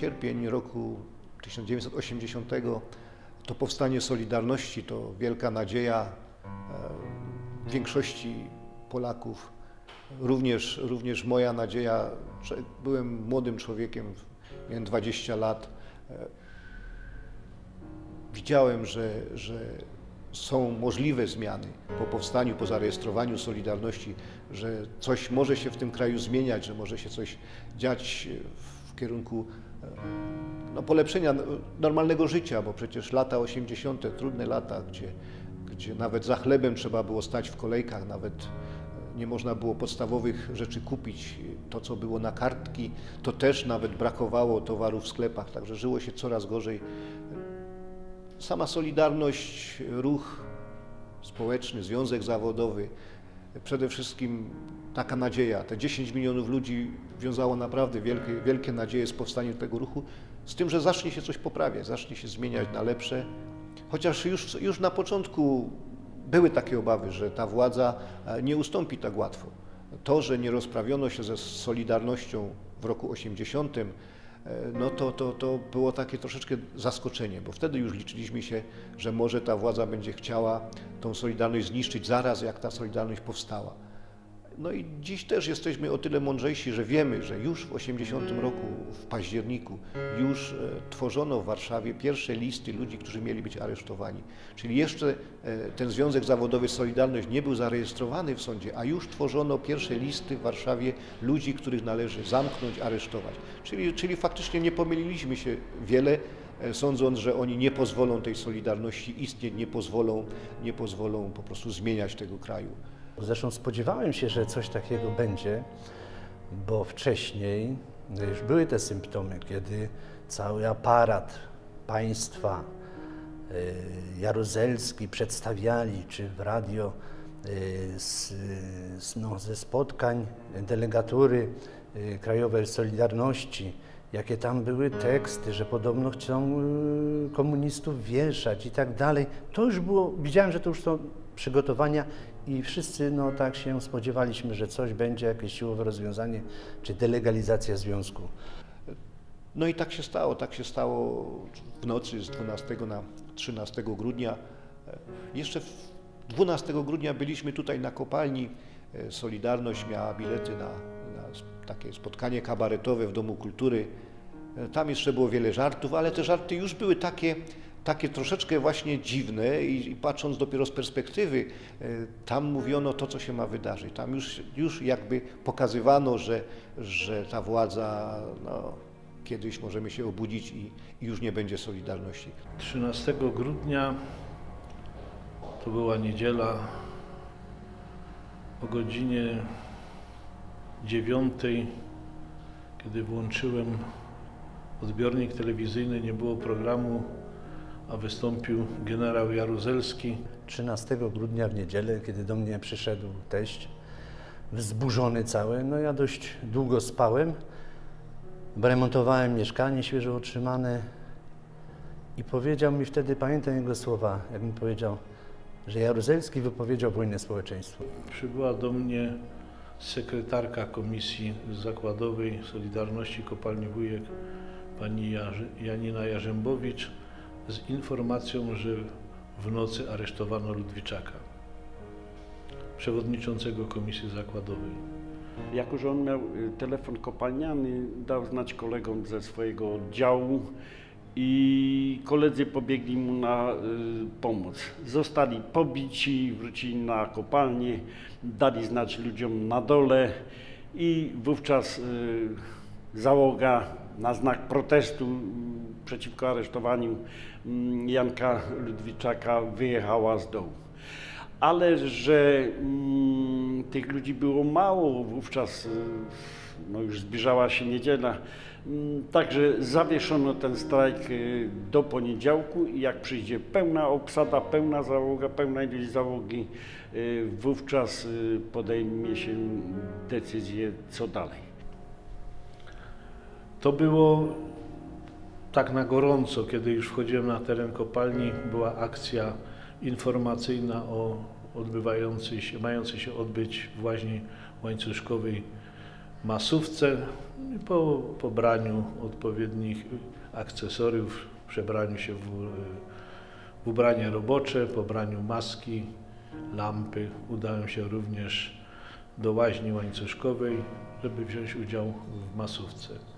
sierpień roku 1980 to powstanie Solidarności, to wielka nadzieja e, większości Polaków. Również, również moja nadzieja, byłem młodym człowiekiem, miałem 20 lat. E, widziałem, że, że są możliwe zmiany po powstaniu, po zarejestrowaniu Solidarności, że coś może się w tym kraju zmieniać, że może się coś dziać w kierunku e, no, polepszenia normalnego życia, bo przecież lata 80., trudne lata, gdzie, gdzie nawet za chlebem trzeba było stać w kolejkach, nawet nie można było podstawowych rzeczy kupić. To, co było na kartki, to też nawet brakowało towarów w sklepach, także żyło się coraz gorzej. Sama Solidarność, ruch społeczny, związek zawodowy, przede wszystkim taka nadzieja. Te 10 milionów ludzi wiązało naprawdę wielkie, wielkie nadzieje z powstaniem tego ruchu, z tym, że zacznie się coś poprawiać, zacznie się zmieniać na lepsze. Chociaż już, już na początku były takie obawy, że ta władza e, nie ustąpi tak łatwo. To, że nie rozprawiono się ze Solidarnością w roku 80, e, no to, to, to było takie troszeczkę zaskoczenie, bo wtedy już liczyliśmy się, że może ta władza będzie chciała tą Solidarność zniszczyć zaraz, jak ta Solidarność powstała. No i dziś też jesteśmy o tyle mądrzejsi, że wiemy, że już w 80 roku, w październiku, już e, tworzono w Warszawie pierwsze listy ludzi, którzy mieli być aresztowani. Czyli jeszcze e, ten Związek Zawodowy Solidarność nie był zarejestrowany w sądzie, a już tworzono pierwsze listy w Warszawie ludzi, których należy zamknąć, aresztować. Czyli, czyli faktycznie nie pomyliliśmy się wiele, e, sądząc, że oni nie pozwolą tej Solidarności istnieć, nie pozwolą, nie pozwolą po prostu zmieniać tego kraju. Zresztą spodziewałem się, że coś takiego będzie, bo wcześniej już były te symptomy, kiedy cały aparat państwa y, jaruzelski przedstawiali, czy w radio y, z, no, ze spotkań delegatury y, Krajowej Solidarności, jakie tam były teksty, że podobno chcą komunistów wieszać i tak dalej. To już było, widziałem, że to już są przygotowania i wszyscy no, tak się spodziewaliśmy, że coś będzie, jakieś siłowe rozwiązanie, czy delegalizacja związku. No i tak się stało, tak się stało w nocy z 12 na 13 grudnia. Jeszcze 12 grudnia byliśmy tutaj na kopalni. Solidarność miała bilety na, na takie spotkanie kabaretowe w Domu Kultury. Tam jeszcze było wiele żartów, ale te żarty już były takie, takie troszeczkę właśnie dziwne i, i, patrząc dopiero z perspektywy, e, tam mówiono to, co się ma wydarzyć. Tam już, już jakby pokazywano, że, że ta władza no, kiedyś możemy się obudzić i, i już nie będzie Solidarności. 13 grudnia to była niedziela o godzinie 9, kiedy włączyłem odbiornik telewizyjny, nie było programu a wystąpił generał Jaruzelski. 13 grudnia w niedzielę, kiedy do mnie przyszedł teść, wzburzony cały, no ja dość długo spałem, bo remontowałem mieszkanie świeżo otrzymane i powiedział mi wtedy, pamiętam jego słowa, jak mi powiedział, że Jaruzelski wypowiedział wojnę społeczeństwu. Przybyła do mnie sekretarka Komisji Zakładowej Solidarności Kopalni Wujek, pani Janina Jarzębowicz, z informacją, że w nocy aresztowano Ludwiczaka, przewodniczącego Komisji Zakładowej. Jako, że on miał y, telefon kopalniany, dał znać kolegom ze swojego oddziału i koledzy pobiegli mu na y, pomoc. Zostali pobici, wrócili na kopalnię, dali znać ludziom na dole i wówczas y, załoga na znak protestu przeciwko aresztowaniu mm, Janka Ludwiczaka wyjechała z dołu. Ale że mm, tych ludzi było mało, wówczas y, no już zbliżała się niedziela, mm, także zawieszono ten strajk y, do poniedziałku i jak przyjdzie pełna obsada, pełna załoga, pełna ilość załogi, y, wówczas podejmie się decyzję co dalej. To było tak na gorąco, kiedy już wchodziłem na teren kopalni, była akcja informacyjna o odbywającej się, mającej się odbyć w łaźni łańcuszkowej masówce po pobraniu odpowiednich akcesoriów, przebraniu się w, w ubranie robocze, pobraniu maski, lampy, udałem się również do łaźni łańcuszkowej, żeby wziąć udział w masówce.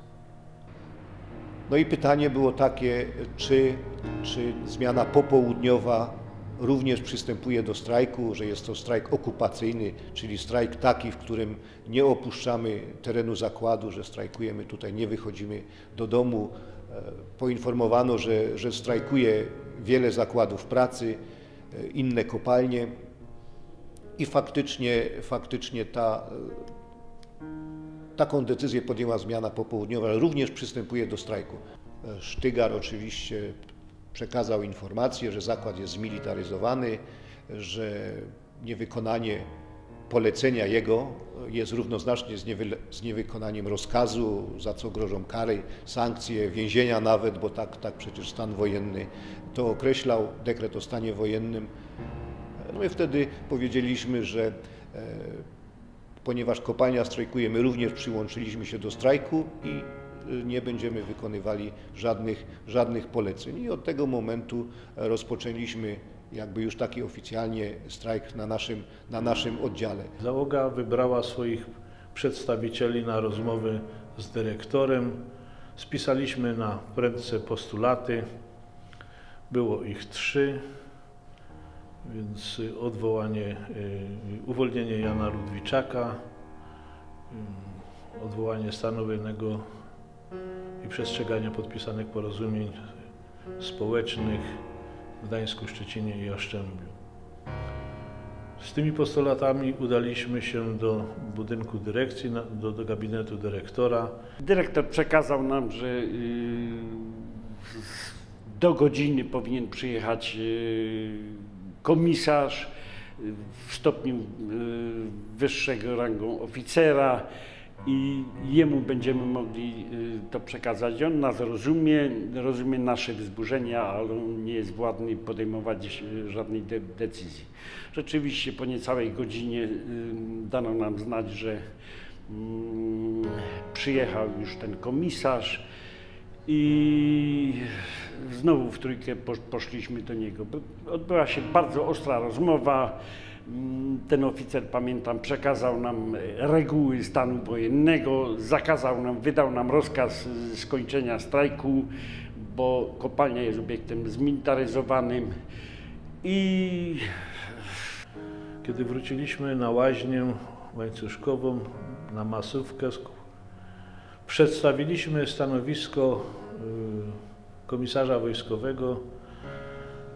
No i pytanie było takie, czy, czy zmiana popołudniowa również przystępuje do strajku, że jest to strajk okupacyjny, czyli strajk taki, w którym nie opuszczamy terenu zakładu, że strajkujemy tutaj, nie wychodzimy do domu. E, Poinformowano, że, że strajkuje wiele zakładów pracy, e, inne kopalnie i faktycznie, faktycznie ta, taką decyzję podjęła zmiana popołudniowa, również przystępuje do strajku. E, Sztygar oczywiście przekazał informację, że zakład jest zmilitaryzowany, że niewykonanie polecenia jego jest równoznaczne z, niewy, z niewykonaniem rozkazu, za co grożą kary, sankcje, więzienia nawet, bo tak, tak przecież stan wojenny to określał, dekret o stanie wojennym. No i wtedy powiedzieliśmy, że e, ponieważ kopalnia strajkuje, my również przyłączyliśmy się do strajku i y, nie będziemy wykonywali żadnych, żadnych poleceń. I od tego momentu rozpoczęliśmy jakby już taki oficjalnie strajk na naszym, na naszym oddziale. Załoga wybrała swoich przedstawicieli na rozmowy z dyrektorem. Spisaliśmy na prędce postulaty. Było ich trzy, więc y, odwołanie, y, uwolnienie Jana Ludwiczaka, y, odwołanie stanu wojennego i przestrzeganie podpisanych porozumień społecznych w Gdańsku, Szczecinie i Oszczębiu. Z tymi postulatami udaliśmy się do budynku dyrekcji, do, do gabinetu dyrektora. Dyrektor przekazał nam, że do godziny powinien przyjechać komisarz w stopniu y, wyższego rangą oficera i jemu będziemy mogli y, to przekazać. On nas rozumie, rozumie nasze wzburzenia, ale on nie jest władny podejmować y, żadnej de- decyzji. Rzeczywiście po niecałej godzinie dano nam znać, że mm, przyjechał już ten komisarz i znowu w trójkę posz- poszliśmy do niego. By- Odbyła się bardzo ostra rozmowa. Mm, Ten oficer, pamiętam, przekazał nam reguły stanu wojennego, zakazał nam, wydał nam rozkaz skończenia strajku, bo kopalnia jest obiektem zmilitaryzowanym i Kiedy wróciliśmy na łaźnię łańcuszkową, na masówkę, przedstawiliśmy stanowisko y, komisarza wojskowego.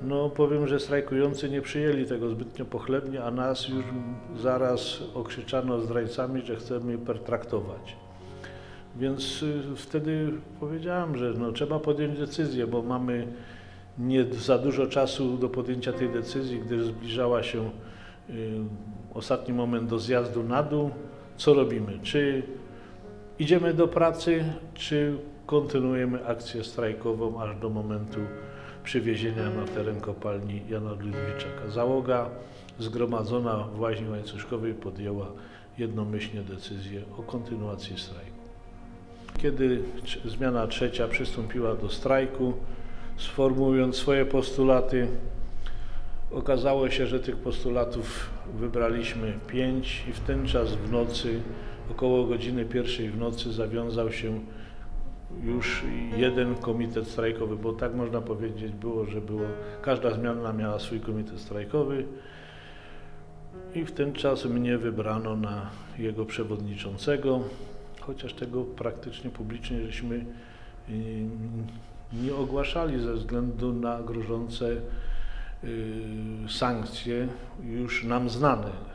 No powiem, że strajkujący nie przyjęli tego zbytnio pochlebnie, a nas już zaraz okrzyczano zdrajcami, że chcemy pertraktować. Więc y, wtedy powiedziałem, że no, trzeba podjąć decyzję, bo mamy nie za dużo czasu do podjęcia tej decyzji, gdyż zbliżała się y, ostatni moment do zjazdu na dół. Co robimy? Czy idziemy do pracy, czy kontynuujemy akcję strajkową aż do momentu przywiezienia na teren kopalni Jana Ludwiczaka? Załoga zgromadzona w łaźni łańcuszkowej podjęła jednomyślnie decyzję o kontynuacji strajku. Kiedy zmiana trzecia przystąpiła do strajku, sformułując swoje postulaty, okazało się, że tych postulatów wybraliśmy pięć i w ten czas w nocy, około godziny pierwszej w nocy zawiązał się już jeden komitet strajkowy, bo tak można powiedzieć było, że było, każda zmiana miała swój komitet strajkowy i w ten czas mnie wybrano na jego przewodniczącego, chociaż tego praktycznie publicznie żeśmy y, nie ogłaszali ze względu na grożące y, sankcje już nam znane